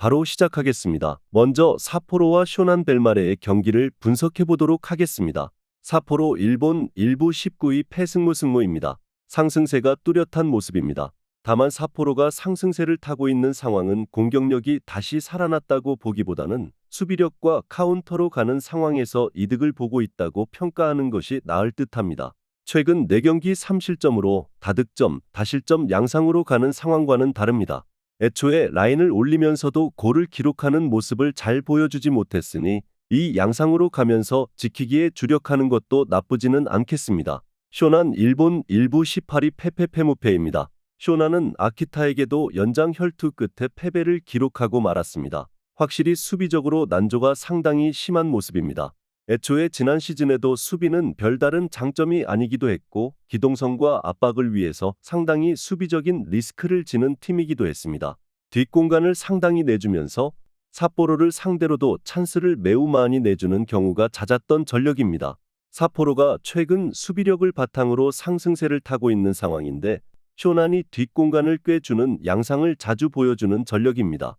바로 시작하겠습니다. 먼저 사포로와 쇼난 벨마레의 경기를 분석해 보도록 하겠습니다. 사포로 일본 일부 19위 패승무 승무입니다. 상승세가 뚜렷한 모습입니다. 다만 사포로가 상승세를 타고 있는 상황은 공격력이 다시 살아났다고 보기보다는 수비력과 카운터로 가는 상황에서 이득을 보고 있다고 평가하는 것이 나을 듯합니다. 최근 4경기 3실점으로 다득점, 다실점 양상으로 가는 상황과는 다릅니다. 애초에 라인을 올리면서도 골을 기록하는 모습을 잘 보여주지 못했으니 이 양상으로 가면서 지키기에 주력하는 것도 나쁘지는 않겠습니다. 쇼난 일본 일부 18위 페페페무페입니다. 쇼나는 아키타에게도 연장 혈투 끝에 패배를 기록하고 말았습니다. 확실히 수비적으로 난조가 상당히 심한 모습입니다. 애초에 지난 시즌에도 수비는 별다른 장점이 아니기도 했고 기동성과 압박을 위해서 상당히 수비적인 리스크를 지는 팀이기도 했습니다. 뒷공간을 상당히 내주면서 사포로를 상대로도 찬스를 매우 많이 내주는 경우가 잦았던 전력입니다. 사포로가 최근 수비력을 바탕으로 상승세를 타고 있는 상황인데 쇼난이 뒷공간을 꿰주는 양상을 자주 보여주는 전력입니다.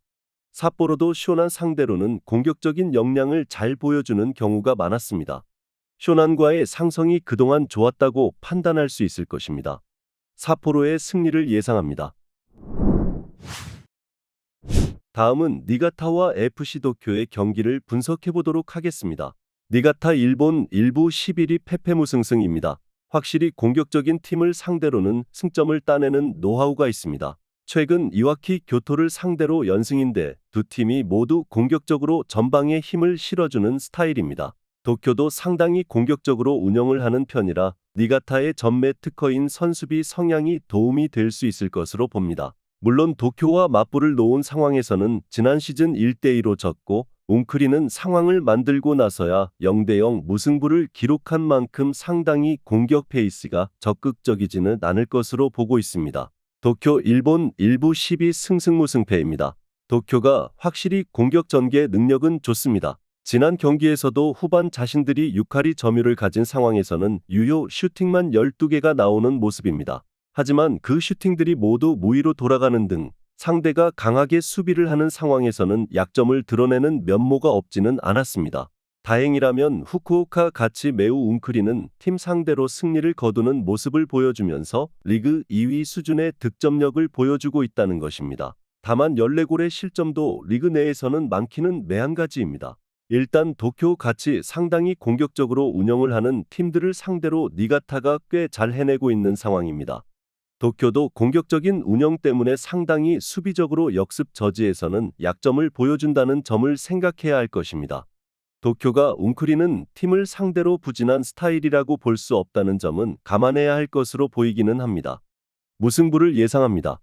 삿포로도 쇼난 상대로는 공격적인 역량을 잘 보여주는 경우가 많았습니다. 쇼난과의 상성이 그동안 좋았다고 판단할 수 있을 것입니다. 삿포로의 승리를 예상합니다. 다음은 니가타와 FC 도쿄의 경기를 분석해 보도록 하겠습니다. 니가타 일본 일부 11위 페페 무승승입니다. 확실히 공격적인 팀을 상대로는 승점을 따내는 노하우가 있습니다. 최근 이와키 교토를 상대로 연승인데 두 팀이 모두 공격적으로 전방에 힘을 실어주는 스타일입니다. 도쿄도 상당히 공격적으로 운영을 하는 편이라 니가타의 전매 특허인 선수비 성향이 도움이 될 수 있을 것으로 봅니다. 물론 도쿄와 맞불을 놓은 상황에서는 지난 시즌 1대2로 졌고 웅크리는 상황을 만들고 나서야 0대0 무승부를 기록한 만큼 상당히 공격 페이스가 적극적이지는 않을 것으로 보고 있습니다. 도쿄 일본 일부 12 승승무승패입니다. 도쿄가 확실히 공격 전개 능력은 좋습니다. 지난 경기에서도 후반 자신들이 6할이 점유를 가진 상황에서는 유효 슈팅만 12개가 나오는 모습입니다. 하지만 그 슈팅들이 모두 무위로 돌아가는 등 상대가 강하게 수비를 하는 상황에서는 약점을 드러내는 면모가 없지는 않았습니다. 다행이라면 후쿠오카 같이 매우 웅크리는 팀 상대로 승리를 거두는 모습을 보여주면서 리그 2위 수준의 득점력을 보여주고 있다는 것입니다. 다만 14골의 실점도 리그 내에서는 많기는 매한가지입니다. 일단 도쿄 같이 상당히 공격적으로 운영을 하는 팀들을 상대로 니가타가 꽤 잘 해내고 있는 상황입니다. 도쿄도 공격적인 운영 때문에 상당히 수비적으로 역습 저지에서는 약점을 보여준다는 점을 생각해야 할 것입니다. 도쿄가 웅크리는 팀을 상대로 부진한 스타일이라고 볼 수 없다는 점은 감안해야 할 것으로 보이기는 합니다. 무승부를 예상합니다.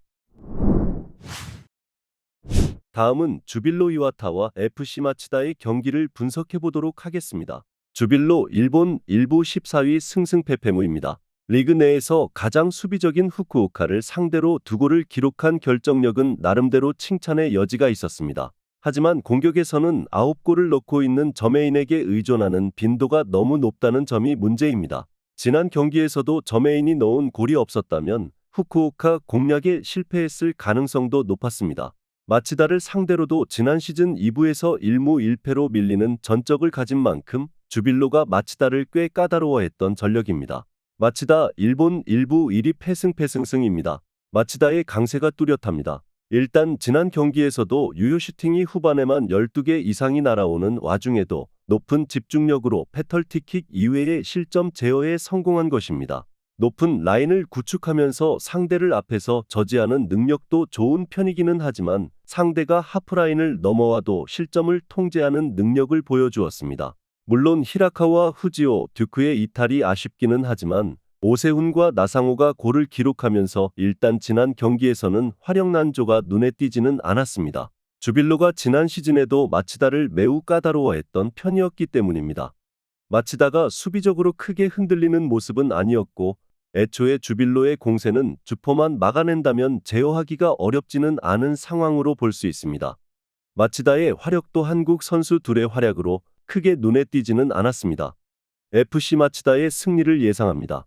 다음은 주빌로 이와타와 FC 마치다의 경기를 분석해 보도록 하겠습니다. 주빌로 일본 일부 14위 승승패패무입니다. 리그 내에서 가장 수비적인 후쿠오카를 상대로 두 골을 기록한 결정력은 나름대로 칭찬의 여지가 있었습니다. 하지만 공격에서는 9골을 넣고 있는 저메인에게 의존하는 빈도가 너무 높다는 점이 문제입니다. 지난 경기에서도 저메인이 넣은 골이 없었다면 후쿠오카 공략에 실패했을 가능성도 높았습니다. 마치다를 상대로도 지난 시즌 2부에서 1무 1패로 밀리는 전적을 가진 만큼 주빌로가 마치다를 꽤 까다로워했던 전력입니다. 마치다 일본 일부 1위 패승패승승입니다. 마치다의 강세가 뚜렷합니다. 일단 지난 경기에서도 유효 슈팅이 후반에만 12개 이상이 날아오는 와중에도 높은 집중력으로 페털티킥 이외의 실점 제어에 성공한 것입니다. 높은 라인을 구축하면서 상대를 앞에서 저지하는 능력도 좋은 편이기는 하지만 상대가 하프라인을 넘어와도 실점을 통제하는 능력을 보여주었습니다. 물론 히라카와 후지오, 듀크의 이탈이 아쉽기는 하지만 오세훈과 나상호가 골을 기록하면서 일단 지난 경기에서는 화력 난조가 눈에 띄지는 않았습니다. 주빌로가 지난 시즌에도 마치다를 매우 까다로워했던 편이었기 때문입니다. 마치다가 수비적으로 크게 흔들리는 모습은 아니었고 애초에 주빌로의 공세는 주포만 막아낸다면 제어하기가 어렵지는 않은 상황으로 볼 수 있습니다. 마치다의 화력도 한국 선수 둘의 활약으로 크게 눈에 띄지는 않았습니다. FC 마치다의 승리를 예상합니다.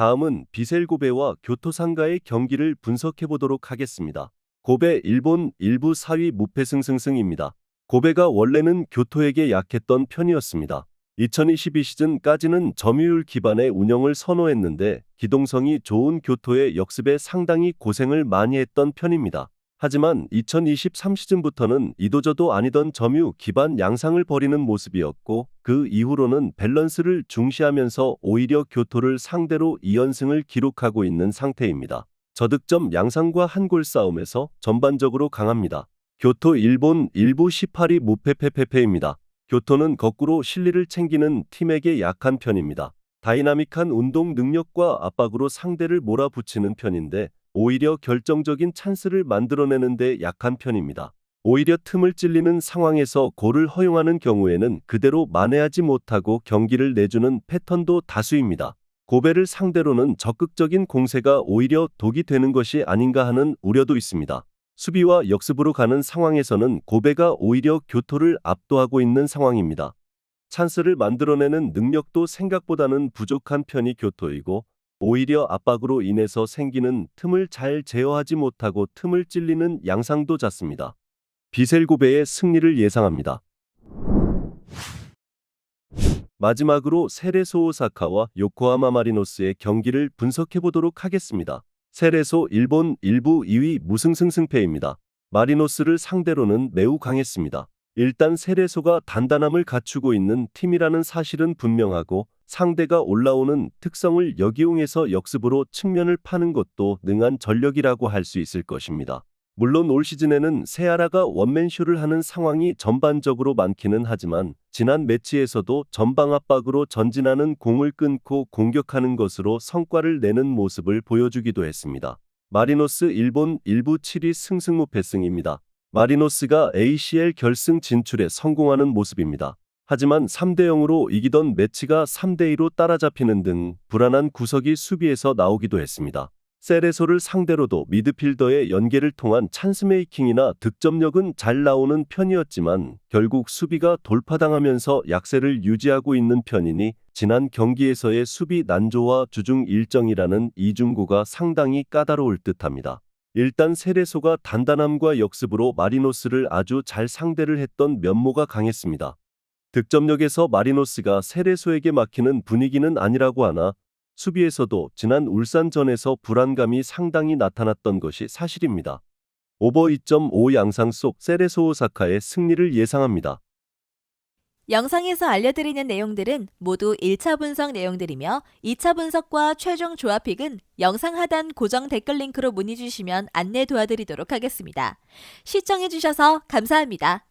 다음은 비셀고베와 교토상가의 경기를 분석해 보도록 하겠습니다. 고베 일본 일부 사위 무패승승승입니다. 고베가 원래는 교토에게 약했던 편이었습니다. 2022 시즌까지는 점유율 기반의 운영을 선호했는데 기동성이 좋은 교토의 역습에 상당히 고생을 많이 했던 편입니다. 하지만 2023 시즌부터는 이도저도 아니던 점유 기반 양상을 벌이는 모습이었고 그 이후로는 밸런스를 중시하면서 오히려 교토를 상대로 2연승을 기록하고 있는 상태입니다. 저득점 양상과 한 골 싸움에서 전반적으로 강합니다. 교토 일본 일부 18위 무패패패패입니다. 교토는 거꾸로 실리를 챙기는 팀에게 약한 편입니다. 다이나믹한 운동 능력과 압박으로 상대를 몰아붙이는 편인데 오히려 결정적인 찬스를 만들어내는데 약한 편입니다. 오히려 틈을 찔리는 상황에서 골을 허용하는 경우에는 그대로 만회하지 못하고 경기를 내주는 패턴도 다수입니다. 고베를 상대로는 적극적인 공세가 오히려 독이 되는 것이 아닌가 하는 우려도 있습니다. 수비와 역습으로 가는 상황에서는 고베가 오히려 교토를 압도하고 있는 상황입니다. 찬스를 만들어내는 능력도 생각보다는 부족한 편이 교토이고 오히려 압박으로 인해서 생기는 틈을 잘 제어하지 못하고 틈을 찔리는 양상도 잦습니다. 비셀고베의 승리를 예상합니다. 마지막으로 세레소 오사카와 요코하마 마리노스의 경기를 분석해 보도록 하겠습니다. 세레소 일본 일부 2위 무승승 승패입니다. 마리노스를 상대로는 매우 강했습니다. 일단 세레소가 단단함을 갖추고 있는 팀이라는 사실은 분명하고 상대가 올라오는 특성을 역이용해서 역습으로 측면을 파는 것도 능한 전력이라고 할 수 있을 것입니다. 물론 올 시즌에는 세아라가 원맨쇼를 하는 상황이 전반적으로 많기는 하지만 지난 매치에서도 전방 압박으로 전진하는 공을 끊고 공격하는 것으로 성과를 내는 모습을 보여주기도 했습니다. 마리노스 일본 일부 7위 승승무패승입니다. 마리노스가 ACL 결승 진출에 성공하는 모습입니다. 하지만 3대 0으로 이기던 매치가 3대 2로 따라잡히는 등 불안한 구석이 수비에서 나오기도 했습니다. 세레소를 상대로도 미드필더의 연계를 통한 찬스메이킹이나 득점력은 잘 나오는 편이었지만 결국 수비가 돌파당하면서 약세를 유지하고 있는 편이니 지난 경기에서의 수비 난조와 주중 일정이라는 이중구가 상당히 까다로울 듯합니다. 일단 세레소가 단단함과 역습으로 마리노스를 아주 잘 상대를 했던 면모가 강했습니다. 득점력에서 마리노스가 세레소에게 막히는 분위기는 아니라고 하나 수비에서도 지난 울산전에서 불안감이 상당히 나타났던 것이 사실입니다. 오버 2.5 양상 속 세레소 오사카의 승리를 예상합니다. 영상에서 알려드리는 내용들은 모두 1차 분석 내용들이며 2차 분석과 최종 조합픽은 영상 하단 고정 댓글 링크로 문의 주시면 안내 도와드리도록 하겠습니다. 시청해주셔서 감사합니다.